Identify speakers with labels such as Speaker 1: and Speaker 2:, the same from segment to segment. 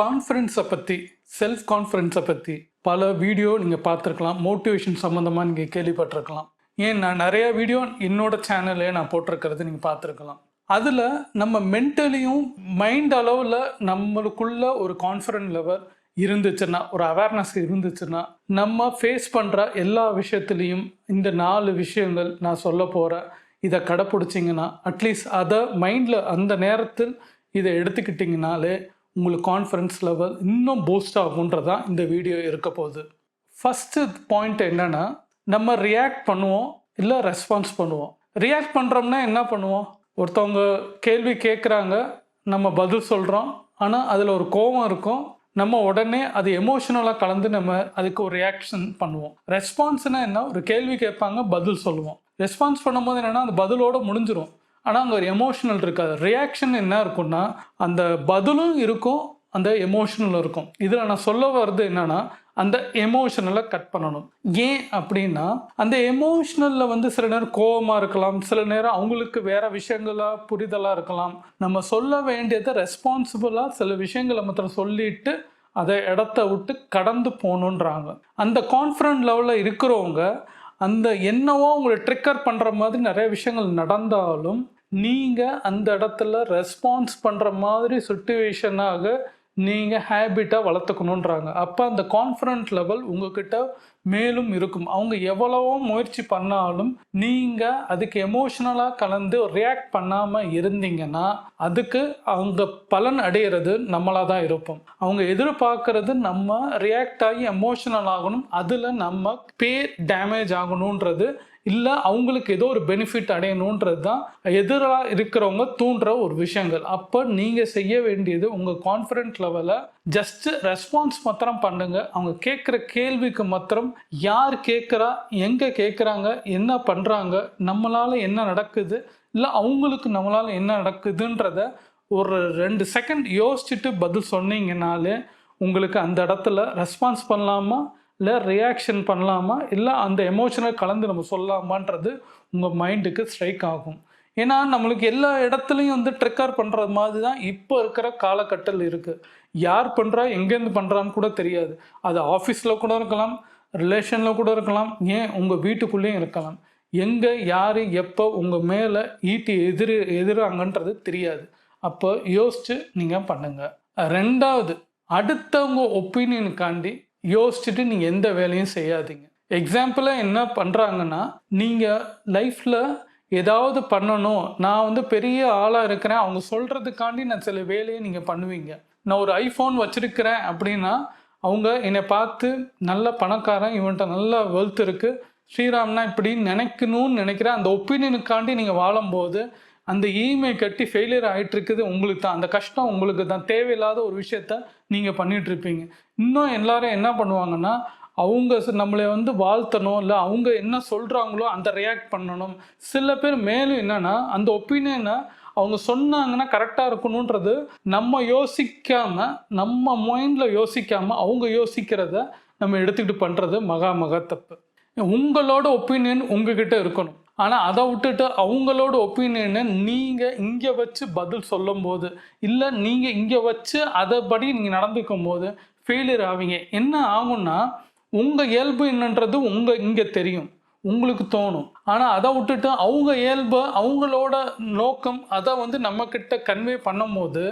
Speaker 1: கான்ஃபிடென்ஸை பற்றி செல்ஃப் கான்ஃபிடென்ஸை பற்றி பல வீடியோ நீங்கள் பார்த்துருக்கலாம். மோட்டிவேஷன் சம்மந்தமாக நீங்கள் கேள்விப்பட்டிருக்கலாம். ஏன் நான் நிறைய வீடியோ என்னோட சேனல்லே நான் போட்டிருக்கிறது நீங்கள் பார்த்துருக்கலாம். அதில் நம்ம மென்டலியும் மைண்ட் அளவில் நம்மளுக்குள்ள ஒரு கான்ஃபிடென்ட் லெவல் இருந்துச்சுன்னா ஒரு அவேர்னஸ் இருந்துச்சுன்னா நம்ம ஃபேஸ் பண்ணுற எல்லா விஷயத்துலேயும் இந்த நாலு விஷயங்கள் நான் சொல்ல போகிறேன் இதை கடைப்பிடிச்சிங்கன்னா அட்லீஸ்ட் அதை மைண்டில் அந்த நேரத்தில் இதை எடுத்துக்கிட்டிங்கனாலே உங்களுக்கு கான்ஃபிடன்ஸ் லெவல் இன்னும் பூஸ்ட் ஆகுன்றதான் இந்த வீடியோ இருக்க போகுது. ஃபஸ்ட்டு பாயிண்ட் என்னென்னா நம்ம ரியாக்ட் பண்ணுவோம் இல்லை ரெஸ்பான்ஸ் பண்ணுவோம். ரியாக்ட் பண்ணுறோம்னா என்ன பண்ணுவோம்? ஒருத்தவங்க கேள்வி கேட்குறாங்க நம்ம பதில் சொல்கிறோம் ஆனால் அதில் ஒரு கோபம் இருக்கும். நம்ம உடனே அது எமோஷனலாக கலந்து நம்ம அதுக்கு ஒரு ரியாக்ஷன் பண்ணுவோம். ரெஸ்பான்ஸ்னால் என்ன? ஒரு கேள்வி கேட்பாங்க பதில் சொல்லுவோம். ரெஸ்பான்ஸ் பண்ணும்போது என்னென்னா அந்த பதிலோட முடிஞ்சிடும் ஆனால் அங்கே ஒரு எமோஷனல் இருக்காது. ரியாக்ஷன் என்ன இருக்கும்னா அந்த பதிலும் இருக்கும் அந்த எமோஷனல் இருக்கும். இதில் நான் சொல்ல வர்றது என்னன்னா அந்த எமோஷனலை கட் பண்ணணும். ஏன் அப்படின்னா அந்த எமோஷனலில் வந்து சில நேரம் கோவமாக இருக்கலாம். சில நேரம் அவங்களுக்கு வேற விஷயங்களாக புரிதலாக இருக்கலாம். நம்ம சொல்ல வேண்டியதை ரெஸ்பான்சிபிளாக சில விஷயங்களை மாத்திரம் சொல்லிட்டு அதை இடத்த விட்டு கடந்து போகணுன்றாங்க. அந்த கான்ஃபிடன்ட் லெவலில் இருக்கிறவங்க அந்த என்னவோ உங்களை ட்ரிக்கர் பண்ணுற மாதிரி நிறைய விஷயங்கள் நடந்தாலும் நீங்கள் அந்த இடத்துல ரெஸ்பான்ஸ் பண்ணுற மாதிரி சுச்சுவேஷனாக நீங்கள் ஹேபிட்டாக வளர்த்துக்கணுன்றாங்க அப்போ அந்த கான்ஃபிடன்ட் லெவல் உங்ககிட்ட மேலும் இருக்கும். அவங்க எவ்வளவோ முயற்சி பண்ணாலும் நீங்கள் அதுக்கு எமோஷ்னலாக கலந்து ரியாக்ட் பண்ணாமல் இருந்தீங்கன்னா அதுக்கு அவங்க பலன் அடையிறது நம்மளாக தான் இருப்போம். அவங்க எதிர்பார்க்கறது நம்ம ரியாக்ட் ஆகி எமோஷனல் ஆகணும். அதில் நம்ம பேர் டேமேஜ் ஆகணுன்றது இல்லை அவங்களுக்கு ஏதோ ஒரு பெனிஃபிட் அடையணுன்றது தான் எதிராக இருக்கிறவங்க தூண்டுற ஒரு விஷயங்கள். அப்போ நீங்கள் செய்ய வேண்டியது உங்கள் கான்ஃபிடென்ட் லெவலை ஜஸ்ட் ரெஸ்பான்ஸ் மாத்திரம் பண்ணுங்க. அவங்க கேட்குற கேள்விக்கு மாத்திரம் யார் கேட்குறா எங்கே கேட்குறாங்க என்ன பண்ணுறாங்க நம்மளால் என்ன நடக்குது இல்லை அவங்களுக்கு நம்மளால் என்ன நடக்குதுன்றத ஒரு ரெண்டு செகண்ட் யோசிச்சுட்டு பதில் சொன்னீங்கனாலே உங்களுக்கு அந்த இடத்துல ரெஸ்பான்ஸ் பண்ணலாமா? இல்லை ரியாக்ஷன் பண்ணலாமா? இல்லை அந்த எமோஷனை கலந்து நம்ம சொல்லலாமான்றது உங்கள் மைண்டுக்கு ஸ்ட்ரைக் ஆகும். ஏன்னா நம்மளுக்கு எல்லா இடத்துலையும் வந்து ட்ரிக்கர் பண்ணுறது மாதிரி தான் இப்போ இருக்கிற காலகட்டத்தில் இருக்குது யார் பண்ணுறா எங்கேருந்து பண்ணுறான்னு கூட தெரியாது. அது ஆஃபீஸில் கூட இருக்கலாம் ரிலேஷனில் கூட இருக்கலாம் ஏன் உங்கள் வீட்டுக்குள்ளேயும் இருக்கலாம். எங்கே யார் எப்போ உங்கள் மேலே ஈட்டி எதிர் எதிராங்கன்றது தெரியாது. அப்போ யோசித்து நீங்கள் பண்ணுங்கள் ரெண்டாவது அடுத்தவங்க ஒப்பீனியனுக்காண்டி யோசிச்சுட்டு நீங்கள் எந்த வேலையும் செய்யாதீங்க. எக்ஸாம்பிளாக என்ன பண்ணுறாங்கன்னா நீங்கள் லைஃப்பில் ஏதாவது பண்ணணும். நான் வந்து பெரிய ஆளாக இருக்கிறேன். அவங்க சொல்கிறதுக்காண்டி நான் சில வேலையை நீங்கள் பண்ணுவீங்க. நான் ஒரு ஐஃபோன் வச்சுருக்கிறேன் அப்படின்னா அவங்க என்னை பார்த்து நல்ல பணக்காரன் இவன்கிட்ட நல்ல வெல்த் இருக்குது ஸ்ரீராம்னா இப்படி நினைக்கணும்னு நினைக்கிறேன் அந்த ஒப்பீனியனுக்காண்டி நீங்கள் வாழும்போது அந்த இமெயில் கட்டி ஃபெயிலியர் ஆகிட்டு இருக்குது உங்களுக்கு தான். அந்த கஷ்டம் உங்களுக்கு தான். தேவையில்லாத ஒரு விஷயத்த நீங்கள் பண்ணிட்டு இருப்பீங்க இன்னும் எல்லாரும் என்ன பண்ணுவாங்கன்னா அவங்க நம்மளை வந்து வாழ்த்தணும் இல்லை அவங்க என்ன சொல்கிறாங்களோ அந்த ரியாக்ட் பண்ணணும். சில பேர் மேலும் என்னன்னா அந்த ஒப்பீனியனை அவங்க சொன்னாங்கன்னா கரெக்டாக இருக்கணுன்றது நம்ம யோசிக்காம நம்ம மைண்டில் யோசிக்காம அவங்க யோசிக்கிறத நம்ம எடுத்துக்கிட்டு பண்ணுறது மகா மகா தப்பு. உங்களோட ஒப்பீனியன் உங்ககிட்ட இருக்கணும். ஆனால் அதை விட்டுட்டு அவங்களோட ஒப்பீனியனை நீங்கள் இங்கே வச்சு பதில் சொல்லும் போது இல்லை நீங்கள் இங்கே வச்சு அதைப்படி நீங்கள் நடந்துக்கும் போது ஃபெயிலியர் ஆவீங்க. என்ன ஆகும்னா உங்கள் இயல்பு என்னன்றது உங்கள் இங்கே தெரியும். உங்களுக்கு தோணும். ஆனால் அதை விட்டுட்டு அவங்க இயல்பு அவங்களோட நோக்கம் அதை வந்து நம்மக்கிட்ட கன்வே பண்ணும்போது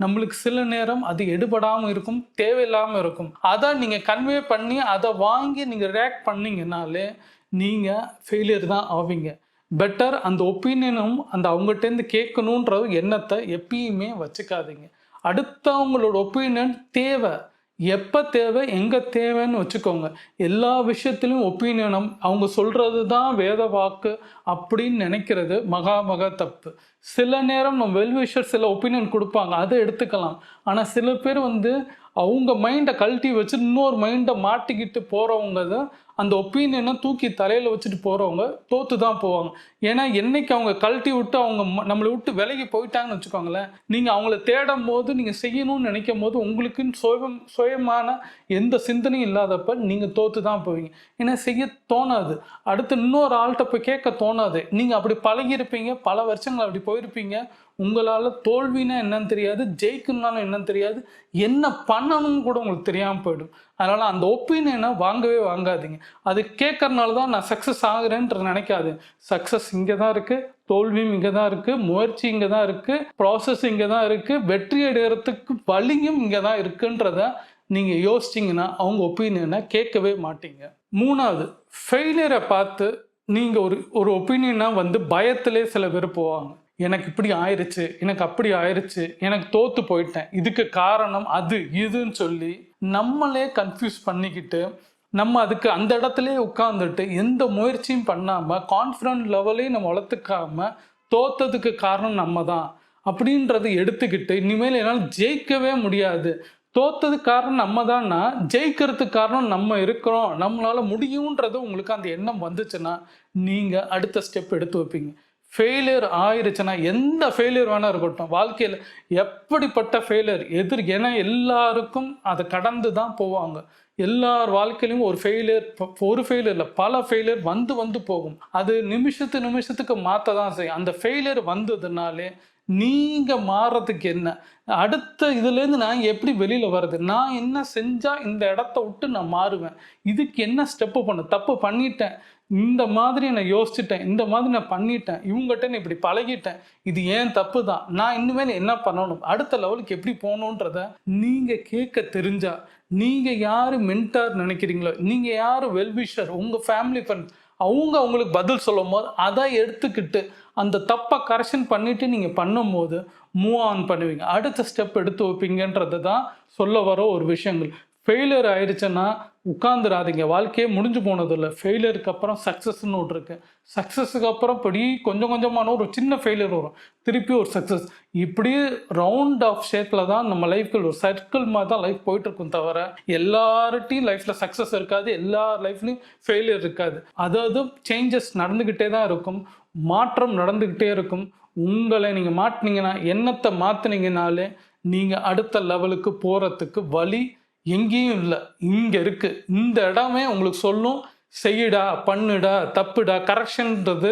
Speaker 1: நம்மளுக்கு சில நேரம் அது எடுபடாமல் இருக்கும் தேவையில்லாமல் இருக்கும். அதை நீங்கள் கன்வே பண்ணி அதை வாங்கி நீங்கள் ரியாக்ட் பண்ணிங்கனாலே நீங்கள் ஃபெயிலியர் தான் ஆவீங்க. பெட்டர் அந்த ஒப்பீனியனும் அந்த அவங்ககிட்டேருந்து கேட்கணுன்ற எண்ணத்தை எப்பயுமே வச்சுக்காதீங்க. அடுத்தவங்களோட ஒப்பீனியன் தேவை. எப்போ தேவை எங்கே தேவைன்னு வச்சுக்கோங்க. எல்லா விஷயத்திலும் ஒப்பீனியனும் அவங்க சொல்கிறது தான் வேத வாக்கு அப்படின்னு நினைக்கிறது மகா மகா தப்பு. சில நேரம் நம்ம வெல்விஷர் சில ஒப்பீனியன் கொடுப்பாங்க அதை எடுத்துக்கலாம். ஆனால் சில பேர் வந்து அவங்க மைண்டை கழட்டி வச்சு இன்னொரு மைண்டை மாட்டிக்கிட்டு போகிறவங்க தான் அந்த ஒப்பீனியனை தூக்கி தலையில் வச்சுட்டு போகிறவங்க தோற்று தான் போவாங்க. ஏன்னா என்னைக்கு அவங்க கழட்டி விட்டு அவங்க ம- நம்மளை விட்டு விலகி போயிட்டாங்கன்னு வச்சுக்கோங்களேன் நீங்கள் அவங்கள தேடும் போது நீங்கள் செய்யணும்னு நினைக்கும் போது உங்களுக்குன்னு சுயம் சுயமான எந்த சிந்தனையும் இல்லாதப்ப நீங்கள் தோற்று தான் போவீங்க. ஏன்னா செய்ய தோணாது. அடுத்து இன்னொரு ஆள்கிட்ட போய் கேட்க தோணாது. நீங்கள் அப்படி பழகியிருப்பீங்க பல வருஷங்கள் அப்படி போய் போயிருப்பீங்க. உங்களால் தோல்வினா என்னன்னு தெரியாது ஜெயிக்கணும்னாலும் என்னன்னு தெரியாது. என்ன பண்ணணும்னு கூட உங்களுக்கு தெரியாமல் போயிடும். அதனால் அந்த ஒப்பீனியனை வாங்கவே வாங்காதீங்க. அது கேட்கறனால தான் நான் சக்ஸஸ் ஆகுறேன்றது நினைக்காது சக்ஸஸ் இங்கே தான் இருக்குது தோல்வியும் இங்கே தான் இருக்குது முயற்சி இங்கே தான் இருக்குது ப்ராசஸ் இங்கே தான் இருக்குது வெற்றி அடைகிறதுக்கு வழியும் இங்கே தான் இருக்குன்றத நீங்கள் யோசிச்சிங்கன்னா அவங்க ஒப்பீனியனை கேட்கவே மாட்டீங்க. மூணாவது ஃபெயிலியரை பார்த்து நீங்கள் ஒரு ஒரு ஒப்பீனியனாக வந்து பயத்திலே சில பேர் போவாங்க. எனக்கு இப்படி ஆயிடுச்சு எனக்கு அப்படி ஆயிடுச்சு எனக்கு தோத்து போயிட்டேன். இதுக்கு காரணம் அது இதுன்னு சொல்லி நம்மளே கன்ஃபியூஸ் பண்ணிக்கிட்டு நம்ம அதுக்கு அந்த இடத்துலயே உட்காந்துட்டு எந்த முயற்சியும் பண்ணாமல் கான்ஃபிடன்ட் லெவலையும் நம்ம வளர்த்துக்காம தோத்ததுக்கு காரணம் நம்ம தான் அப்படின்றத எடுத்துக்கிட்டு இனிமேல் என்னால் ஜெயிக்கவே முடியாது. தோத்தது காரணம் நம்ம தான்னா ஜெயிக்கிறதுக்கு காரணம் நம்ம இருக்கிறோம். நம்மளால முடியுன்றது உங்களுக்கு அந்த எண்ணம் வந்துச்சுன்னா நீங்கள் அடுத்த ஸ்டெப் எடுத்து வைப்பீங்க. ஃபெயிலியர் ஆயிருச்சுன்னா எந்த ஃபெயிலியர் வேணால் இருக்கட்டும். வாழ்க்கையில் எப்படிப்பட்ட ஃபெயிலியர் எதிர் ஏன்னா எல்லாருக்கும் அதை கடந்து தான் போவாங்க. எல்லார் வாழ்க்கையிலும் ஒரு ஃபெயிலியர் ஒரு ஃபெயிலியர் இல்லை பல ஃபெயிலியர் வந்து வந்து போகும். அது நிமிஷத்து நிமிஷத்துக்கு மாற்ற தான் செய்யும். அந்த ஃபெயிலியர் வந்ததுனாலே நீங்கள் மாறுறதுக்கு என்ன? அடுத்த இதுலேருந்து நான் எப்படி வெளியில் வர்றது? நான் என்ன செஞ்சால் இந்த இடத்த விட்டு நான் மாறுவேன்? இதுக்கு என்ன ஸ்டெப்பு பண்ண தப்பு பண்ணிட்டேன். இந்த மாதிரி நான் யோசிச்சுட்டேன். இந்த மாதிரி நான் பண்ணிட்டேன். இவங்ககிட்ட நான் இப்படி பழகிட்டேன். இது ஏன் தப்பு தான்? நான் இனிமேல் என்ன பண்ணணும்? அடுத்த லெவலுக்கு எப்படி போகணுன்றத நீங்கள் கேட்க தெரிஞ்சா நீங்கள் யார் மென்டார் நினைக்கிறீங்களோ நீங்கள் யார் வெல்விஷர் உங்கள் ஃபேமிலி ஃப்ரெண்ட்ஸ் அவங்க அவங்களுக்கு பதில் சொல்லும் போது அதை எடுத்துக்கிட்டு அந்த தப்பை கரெக்ஷன் பண்ணிட்டு நீங்கள் பண்ணும்போது மூவ் ஆன் பண்ணுவீங்க. அடுத்த ஸ்டெப் எடுத்து வைப்பீங்கன்றது தான் சொல்ல வர ஒரு விஷயங்கள். ஃபெயிலியர் ஆயிடுச்சுன்னா உட்காந்துடாதீங்க வாழ்க்கையே முடிஞ்சு போனதில்லை. ஃபெயிலியருக்கு அப்புறம் சக்ஸஸ்ன்னு ஒன்று இருக்குது சக்ஸஸுக்கு அப்புறம் இப்படி கொஞ்சம் கொஞ்சமான ஒரு சின்ன ஃபெயிலியர் வரும். திருப்பி ஒரு சக்ஸஸ் இப்படி ரவுண்ட் ஆஃப் ஷேப்பில் தான் நம்ம லைஃப்கள் ஒரு சர்க்கிள் மாதிரி தான் லைஃப் போயிட்டுருக்கும் தவிர எல்லார்ட்டையும் லைஃப்பில் சக்ஸஸ் இருக்காது. எல்லா லைஃப்லையும் ஃபெயிலியர் இருக்காது. அதாவது சேஞ்சஸ் நடந்துக்கிட்டே தான் இருக்கும். மாற்றம் நடந்துக்கிட்டே இருக்கும். உங்களை நீங்கள் மாட்டினீங்கன்னா எண்ணத்தை மாற்றினீங்கனாலே நீங்கள் அடுத்த லெவலுக்கு போகிறதுக்கு வழி எங்கேயும் இல்லை. இங்கே இருக்குது இந்த இடமே உங்களுக்கு சொல்லும் செய்யுடா பண்ணுடா தப்புடா கரெக்ஷன்ன்றது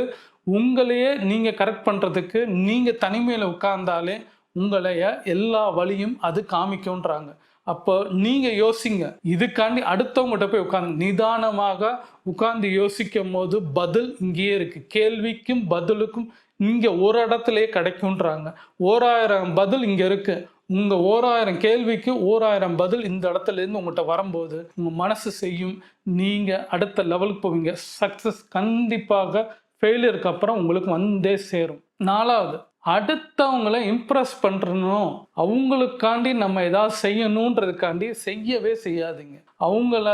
Speaker 1: உங்களையே நீங்கள் கரெக்ட் பண்ணுறதுக்கு நீங்கள் தனிமையில் உட்கார்ந்தாலே உங்களைய எல்லா வழியும் அது காமிக்கும்ன்றாங்க. அப்போ நீங்கள் யோசிங்க. இதுக்காண்டி அடுத்தவங்ககிட்ட போய் உட்காந்து நிதானமாக உட்கார்ந்து யோசிக்கும் போது பதில் இங்கேயே இருக்குது கேள்விக்கும் பதிலுக்கும் இங்கே ஒரு இடத்துலையே கிடைக்கும்ன்றாங்க. ஓராயிரம் பதில் இங்கே இருக்குது உங்கள் ஓராயிரம் கேள்விக்கு ஓராயிரம் பதில் இந்த இடத்துல இருந்து உங்கள்கிட்ட வரும்போது உங்கள் மனசு செய்யும். நீங்கள் அடுத்த லெவலுக்கு போவீங்க. சக்ஸஸ் கண்டிப்பாக ஃபெயிலியருக்கு அப்புறம் உங்களுக்கு வந்தே சேரும். நாலாவது அடுத்தவங்கள இம்ப்ரெஸ் பண்ணுறணும் அவங்களுக்காண்டி நம்ம ஏதாவது செய்யணுன்றதுக்காண்டி செய்யவே செய்யாதீங்க. அவங்கள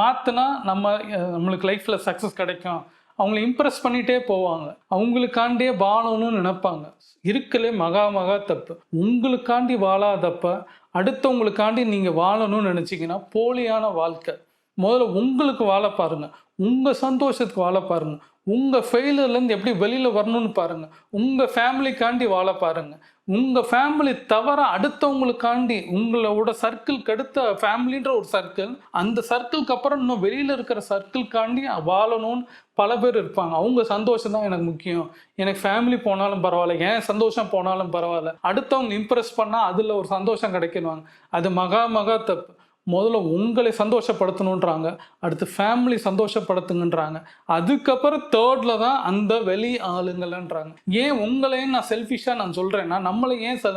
Speaker 1: மாற்றினா நம்ம நம்மளுக்கு லைஃப்பில் சக்ஸஸ் கிடைக்கும். அவங்கள இம்ப்ரெஸ் பண்ணிகிட்டே போவாங்க. அவங்களுக்காண்டியே வாழணும்னு நினைப்பாங்க. இருக்கலே மகா மகா தப்பு. உங்களுக்காண்டி வாழாதப்ப அடுத்தவங்களுக்காண்டி நீங்கள் வாழணும்னு நினச்சிங்கன்னா போலியான வாழ்க்கை. முதல்ல உங்களுக்கு வாழ பாருங்கள் உங்கள் சந்தோஷத்துக்கு வாழ பாருங்கள் உங்கள் ஃபெயிலியர்லேருந்து எப்படி வெளியில் வரணும்னு பாருங்கள் உங்கள் ஃபேமிலிக்காண்டி வாழ பாருங்கள் உங்கள் ஃபேமிலி தவிர அடுத்தவங்களுக்காண்டி உங்களோட சர்க்கிள்க்கு அடுத்த ஃபேமிலின்ற ஒரு சர்க்கிள் அந்த சர்க்கிள்க்கு அப்புறம் இன்னும் வெளியில் இருக்கிற சர்க்கிள்காண்டி வாழணும்னு பல பேர் இருப்பாங்க. அவங்க சந்தோஷம் தான் எனக்கு முக்கியம். எனக்கு ஃபேமிலி போனாலும் பரவாயில்ல ஏன் சந்தோஷம் போனாலும் பரவாயில்ல. அடுத்தவங்க இம்ப்ரெஸ் பண்ணால் அதில் ஒரு சந்தோஷம் கிடைக்கணுவாங்க. அது மகா மகா தப்பு. முதல்ல உங்களை சந்தோஷப்படுத்தணுன்றாங்க. அடுத்து ஃபேமிலி சந்தோஷப்படுத்துங்கன்றாங்க. அதுக்கப்புறம் தேர்டில் தான் அந்த வெளி ஆளுங்கள்ன்றாங்க. ஏன் உங்களையும் நான் செல்ஃபிஷாக நான் சொல்கிறேன்னா நம்மளை ஏன் ச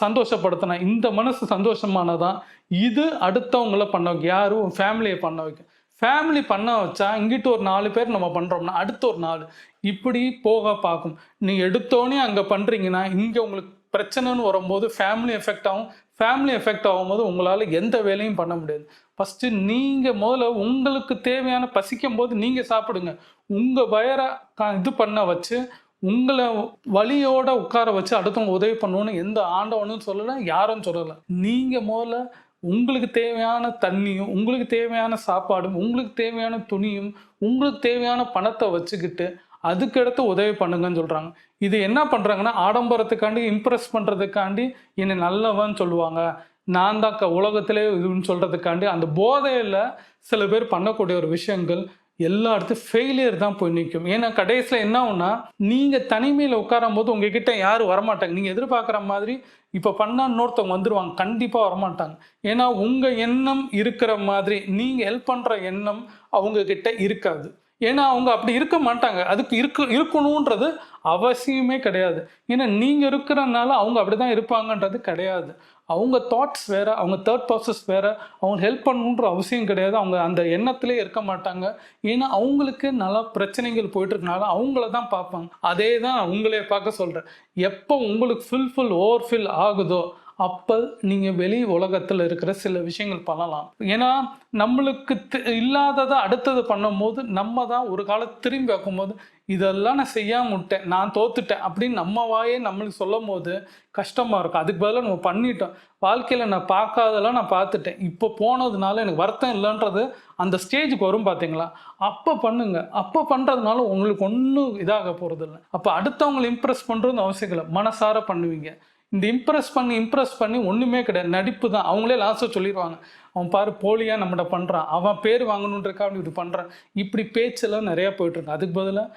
Speaker 1: சந்தோஷப்படுத்தினா இந்த மனசு சந்தோஷமானதான். இது அடுத்தவங்கள பண்ண வைக்க யாரும் ஃபேமிலியை பண்ண வைக்க ஃபேமிலி பண்ண வச்சா இங்கிட்டு ஒரு நாலு பேர் நம்ம பண்ணுறோம்னா அடுத்த ஒரு நாலு. இப்படி போக பார்க்கும். நீங்கள் எடுத்தோன்னே அங்கே பண்ணுறீங்கன்னா இங்கே உங்களுக்கு பிரச்சனைன்னு வரும்போது ஃபேமிலி எஃபெக்ட் ஆகும் ஃபேமிலி எஃபெக்ட் ஆகும்போது உங்களால் எந்த வேலையும் பண்ண முடியாது. ஃபஸ்ட்டு நீங்கள் முதல்ல உங்களுக்கு தேவையான பசிக்கும் போது நீங்கள் சாப்பிடுங்க உங்கள் வயரை இது பண்ண வச்சு உங்களை வழியோட உட்கார வச்சு அடுத்தவங்க உதவி பண்ணணும்னு எந்த ஆண்டவனும் சொல்லலை யாரும் சொல்லலை. நீங்கள் முதல்ல உங்களுக்கு தேவையான தண்ணியும் உங்களுக்கு தேவையான சாப்பாடும் உங்களுக்கு தேவையான துணியும் உங்களுக்கு தேவையான பணத்தை வச்சுக்கிட்டு அதுக்கடுத்து உதவி பண்ணுங்கன்னு சொல்கிறாங்க இது என்ன பண்ணுறாங்கன்னா ஆடம்பரத்துக்காண்டி இம்ப்ரெஸ் பண்ணுறதுக்காண்டி என்னை நல்லவன் சொல்லுவாங்க. நான் தான் க உலகத்திலே இதுன்னு சொல்கிறதுக்காண்டி அந்த போதையில் சில பேர் பண்ணக்கூடிய ஒரு விஷயங்கள் எல்லா இடத்துலையும் ஃபெயிலியர் தான் போய் நிற்கும் ஏன்னா கடைசியில் என்ன ஆகும்னா நீங்கள் தனிமையில் உட்காரும் போது உங்ககிட்ட யாரும் வரமாட்டாங்க. நீங்கள் எதிர்பார்க்குற மாதிரி இப்போ பண்ணா இன்னொருத்தவங்க வந்துடுவாங்க கண்டிப்பாக வரமாட்டாங்க. ஏன்னா உங்கள் எண்ணம் இருக்கிற மாதிரி நீங்கள் ஹெல்ப் பண்ணுற எண்ணம் அவங்கக்கிட்ட இருக்காது. ஏன்னா அவங்க அப்படி இருக்க மாட்டாங்க. அதுக்கு இருக்க இருக்கணுன்றது அவசியமே கிடையாது. ஏன்னா நீங்கள் இருக்கிறனால அவங்க அப்படி தான் இருப்பாங்கன்றது கிடையாது. அவங்க தாட்ஸ் வேறு அவங்க தேர்ட் ப்ராசஸ் வேறு அவங்க ஹெல்ப் பண்ணணுன்ற அவசியம் கிடையாது. அவங்க அந்த எண்ணத்திலே இருக்க மாட்டாங்க. ஏன்னா அவங்களுக்கு நல்லா பிரச்சனைகள் போயிட்டுருக்கனால அவங்கள தான் பார்ப்பாங்க. அதே தான் உங்களே பார்க்க சொல்கிறேன் எப்போ உங்களுக்கு ஃபுல்ஃபில் ஓவர்ஃபில் ஆகுதோ அப்போ நீங்கள் வெளி உலகத்தில் இருக்கிற சில விஷயங்கள் பண்ணலாம். ஏன்னா நம்மளுக்கு தி- இல்லாததை அடுத்தது பண்ணும்போது நம்ம தான் ஒரு காலம் திரும்பி பார்க்கும்போது இதெல்லாம் நான் செய்யாம விட்டேன் நான் தோத்துட்டேன் அப்படின்னு நம்ம வாயே நம்மளுக்கு சொல்லும் போது கஷ்டமாக இருக்கும். அதுக்கு பதிலாக நம்ம பண்ணிட்டோம். வாழ்க்கையில் நான் பார்க்காதெல்லாம் நான் பார்த்துட்டேன். இப்போ போனதுனால எனக்கு வருத்தம் இல்லைன்றது அந்த ஸ்டேஜுக்கு வரும் பார்த்தீங்களா அப்போ பண்ணுங்க. அப்போ பண்ணுறதுனால உங்களுக்கு ஒன்றும் இதாக போகிறது இல்லை அப்போ அடுத்தவங்களை இம்ப்ரெஸ் பண்ணுறது அவசியம் இல்லை. மனசார பண்ணுவீங்க. இந்த இம்ப்ரெஸ் பண்ணி இம்ப்ரெஸ் பண்ணி ஒன்றுமே கிடையாது. நடிப்பு தான். அவங்களே லாஸ்ட்டாக சொல்லிடுவாங்க அவன் பாரு போலியாக நம்மகிட்ட பண்ணுறான் அவன் பேர் வாங்கணுன்றக்கா அப்படி இப்படி பண்ணுறான் இப்படி பேச்செல்லாம் நிறையா போயிட்டுருக்கு அதுக்கு பதிலாக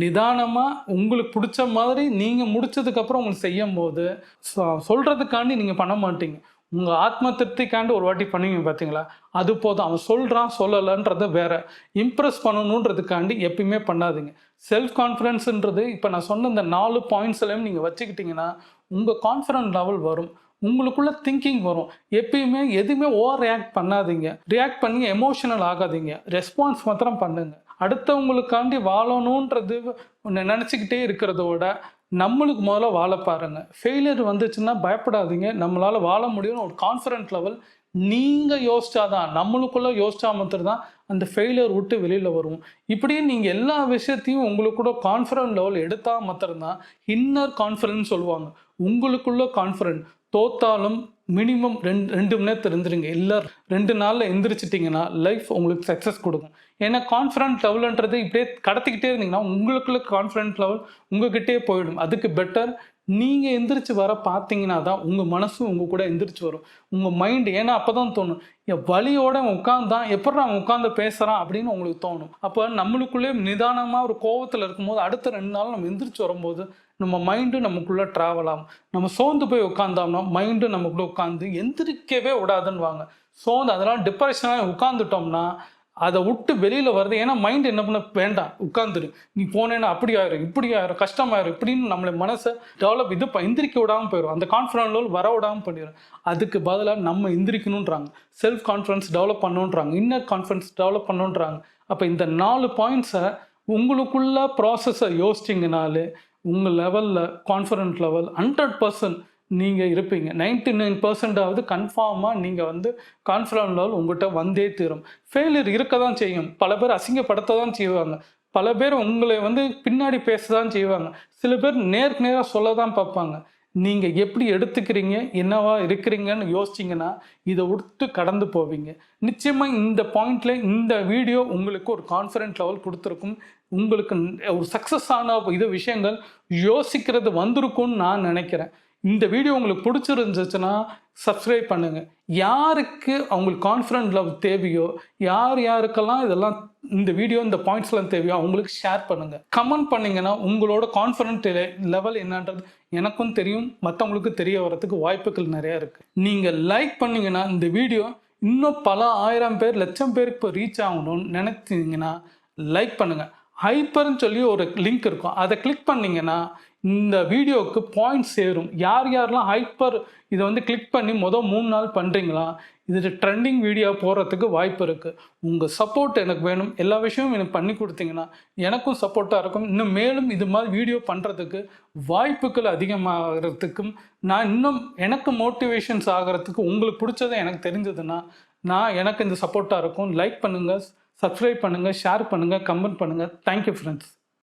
Speaker 1: நிதானமாக உங்களுக்கு பிடிச்ச மாதிரி நீங்கள் முடிச்சதுக்கப்புறம் உங்களுக்கு செய்யும் போது சொல்கிறதுக்காண்டி நீங்கள் பண்ண மாட்டீங்க. உங்கள் ஆத்ம திருப்திக்காண்டி ஒரு வாட்டி பண்ணுவீங்க பார்த்தீங்களா அது போதும். அவன் சொல்கிறான் சொல்லலைன்றது வேற. இம்ப்ரெஸ் பண்ணணுன்றதுக்காண்டி எப்பயுமே பண்ணாதீங்க. செல்ஃப் கான்ஃபிடென்ஸுன்றது இப்போ நான் சொன்ன இந்த நாலு பாயிண்ட்ஸ்லையும் நீங்கள் வச்சுக்கிட்டிங்கன்னா உங்கள் கான்ஃபிடன்ட் லெவல் வரும். உங்களுக்குள்ள திங்கிங் வரும். எப்பயுமே எதுவுமே ஓவர் ரியாக்ட் பண்ணாதீங்க. ரியாக்ட் பண்ணி எமோஷனல் ஆகாதீங்க. ரெஸ்பான்ஸ் மாத்திரம் பண்ணுங்க. அடுத்தவங்களுக்காண்டி வாழணுன்றது ஒன்று நினச்சிக்கிட்டே இருக்கிறத விட நம்மளுக்கு முதல்ல வாழ பாருங்க. ஃபெயிலியர் வந்துச்சுன்னா பயப்படாதீங்க. நம்மளால் வாழ முடியும்னு ஒரு கான்ஃபிடென்ட் லெவல் நீங்கள் யோசிச்சாதான் நம்மளுக்குள்ளே யோசிச்சா மாத்திரம் தான் அந்த ஃபெயிலியர் விட்டு வெளியில் வருவோம் இப்படியே நீங்கள் எல்லா விஷயத்தையும் உங்களுக்கு கூட கான்ஃபிடன்ட் லெவல் எடுத்தால் மாத்திரம்தான் இன்னர் கான்ஃபிடன்ஸ் சொல்லுவாங்க. உங்களுக்குள்ள கான்ஃபிடன்ட் தோத்தாலும் மினிமம் ரெண்டு ரெண்டு மணி நேரத்தில் இருந்துருங்க. இல்லை ரெண்டு நாளில் எந்திரிச்சிட்டிங்கன்னா லைஃப் உங்களுக்கு சக்ஸஸ் கொடுக்கும். ஏன்னா கான்ஃபிடன்ட் லெவல்ன்றது இப்படியே கடத்திக்கிட்டே இருந்தீங்கன்னா உங்களுக்குள்ள கான்ஃபிடன்ட் லெவல் உங்ககிட்டே போயிடும். அதுக்கு பெட்டர் நீங்கள் எந்திரிச்சு வர பார்த்தீங்கன்னா தான் உங்கள் மனசும் உங்கள் கூட எந்திரிச்சு வரும். உங்கள் மைண்டு ஏன்னா அப்போ தான் தோணும். என் வழியோட உட்காந்தான் எப்படி அவன் உட்காந்து பேசுகிறான் அப்படின்னு உங்களுக்கு தோணும். அப்போ நம்மளுக்குள்ளே நிதானமாக ஒரு கோவத்தில் இருக்கும்போது அடுத்த ரெண்டு நாள் நம்ம எந்திரிச்சு வரும்போது நம்ம மைண்டு நமக்குள்ளே ட்ராவல் ஆகும். நம்ம சோர்ந்து போய் உட்காந்தோம்னா மைண்டு நமக்குள்ளே உட்காந்து எந்திரிக்கவே விடாதுன்னு வாங்க சோர்ந்து அதெல்லாம் டிப்ரெஷனாக உட்காந்துட்டோம்னா அதை விட்டு வெளியில் வருது. ஏன்னா மைண்ட் என்ன பண்ண வேண்டாம் உட்காந்துரு நீ போனேன்னா அப்படி ஆயிரும் இப்படி ஆயிரும் கஷ்டமாயிரும் இப்படின்னு நம்மளை மனசை டெவலப் இது எந்திரிக்க விடாமல் போயிடும் அந்த கான்ஃபிடன்ஸ் லெவல் வர விடாமல் பண்ணிடும் அதுக்கு பதிலாக நம்ம எந்திரிக்கணுன்றாங்க. செல்ஃப் கான்ஃபிடன்ஸ் டெவலப் பண்ணுன்றாங்க. இன்னர் கான்ஃபிடன்ஸ் டெவலப் பண்ணணுன்றாங்க அப்போ இந்த நாலு பாயிண்ட்ஸை உங்களுக்குள்ள ப்ராசஸை யோசிச்சிங்கனாலே உங்கள் லெவலில் கான்ஃபிடன்ட் லெவல் ஹண்ட்ரட் பர்சன்ட் நீங்கள் இருப்பீங்க. நைன்டி நைன் பர்சன்டாவது கன்ஃபார்மாக நீங்கள் வந்து கான்ஃபிடன்ட் லெவல் உங்கள்கிட்ட வந்தே தீரும். ஃபெயிலியர் இருக்க தான் செய்யும். பல பேர் அசிங்கப்படுத்த தான் செய்வாங்க. பல பேர் உங்களை வந்து பின்னாடி பேச தான் செய்வாங்க. சில பேர் நேருக்கு நேராக சொல்ல தான் பார்ப்பாங்க. நீங்கள் எப்படி எடுத்துக்கிறீங்க என்னவா இருக்கிறீங்கன்னு யோசிச்சிங்கன்னா இதை விட்டு கடந்து போவீங்க. நிச்சயமாக இந்த பாயிண்டில் இந்த வீடியோ உங்களுக்கு ஒரு கான்ஃபிடென்ட் லெவல் கொடுத்துருக்கும். உங்களுக்கு ஒரு சக்ஸஸ் ஆன இது விஷயங்கள் யோசிக்கிறது வந்திருக்கும்னு நான் நினைக்கிறேன். இந்த வீடியோ உங்களுக்கு பிடிச்சிருந்துச்சுன்னா சப்ஸ்கிரைப் பண்ணுங்கள் யாருக்கு அவங்களுக்கு கான்ஃபிடென்ட் லெவல் தேவையோ யார் யாருக்கெல்லாம் இதெல்லாம் இந்த வீடியோ இந்த பாயிண்ட்ஸ்லாம் தேவையோ அவங்களுக்கு ஷேர் பண்ணுங்கள் கமெண்ட் பண்ணிங்கன்னா உங்களோட கான்ஃபிடென்ட் லெவல் என்னன்றது எனக்கும் தெரியும் மற்றவங்களுக்கு தெரிய வரத்துக்கு வாய்ப்புகள் நிறையா இருக்குது நீங்கள் லைக் பண்ணீங்கன்னா இந்த வீடியோ இன்னும் பல ஆயிரம் பேர் லட்சம் பேருக்கு இப்போ ரீச் ஆகணும்னு நினைத்தீங்கன்னா லைக் பண்ணுங்கள் ஹைப்பர்னு சொல்லி ஒரு லிங்க் இருக்கும். அதை கிளிக் பண்ணீங்கன்னா இந்த வீடியோவுக்கு பாயிண்ட்ஸ் சேரும். யார் யாரெல்லாம் ஹைப்பர் இதை வந்து கிளிக் பண்ணி மொதல் மூணு நாள் பண்ணுறீங்களா இது ட்ரெண்டிங் வீடியோ போகிறதுக்கு வாய்ப்பு இருக்குது உங்கள் சப்போர்ட் எனக்கு வேணும். எல்லா விஷயமும் எனக்கு பண்ணி கொடுத்தீங்கன்னா எனக்கும் சப்போர்ட்டாக இருக்கும். இன்னும் மேலும் இது மாதிரி வீடியோ பண்ணுறதுக்கு வாய்ப்புகள் அதிகமாகிறதுக்கும் நான் இன்னும் எனக்கு மோட்டிவேஷன்ஸ் ஆகிறதுக்கு உங்களுக்கு பிடிச்சதை எனக்கு தெரிஞ்சதுன்னா நான் எனக்கு இந்த சப்போர்ட்டாக இருக்கும். லைக் பண்ணுங்கள் சப்ஸ்கிரைப் பண்ணுங்கள் ஷேர் பண்ணுங்கள் கமெண்ட் பண்ணுங்கள் தேங்க்யூ ஃப்ரெண்ட்ஸ்